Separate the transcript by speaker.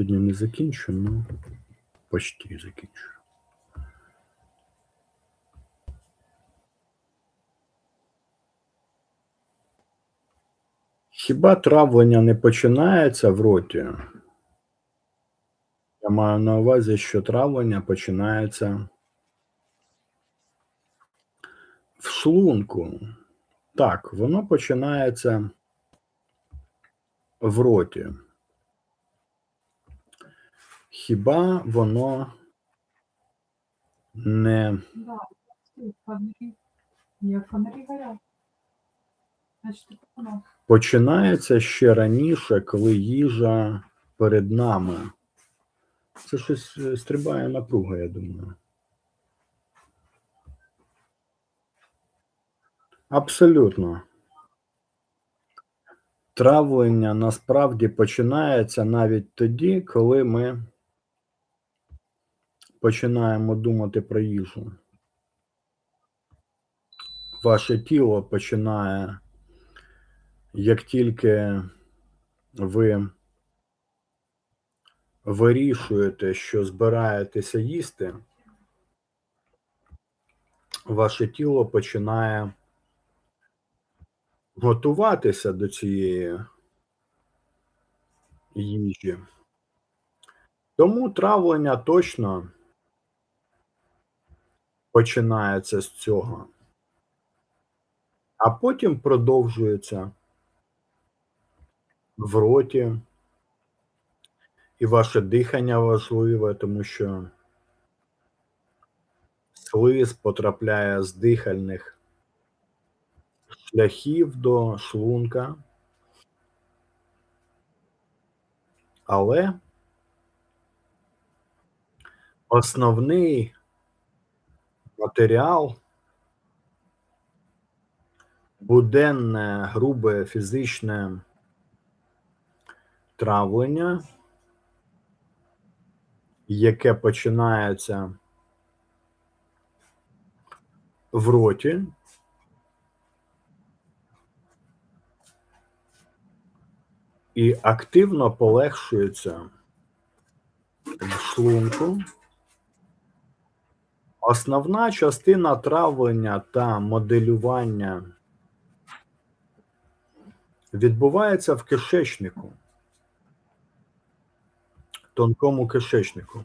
Speaker 1: сьогодні не закінчу, ну почти закінчу. Хіба травлення не починається в роті? Я маю на увазі, що травлення починається в шлунку. Так, воно починається в роті. Хіба воно не починається ще раніше, коли їжа перед нами? Це щось е, стрибає напруга, я думаю. Абсолютно. Травлення насправді починається навіть тоді, коли ми починаємо думати про їжу. Ваше тіло починає, як тільки ви вирішуєте, що збираєтеся їсти, ваше тіло починає готуватися до цієї їжі. Тому травлення точно починається з цього, а потім продовжується в роті, і ваше дихання важливе, тому що слиз потрапляє з дихальних шляхів до шлунка. Але основний матеріал буденне грубе фізичне травлення, яке починається в роті, і активно полегшується в шлунку. Основна частина травлення та моделювання відбувається в кишечнику, тонкому кишечнику.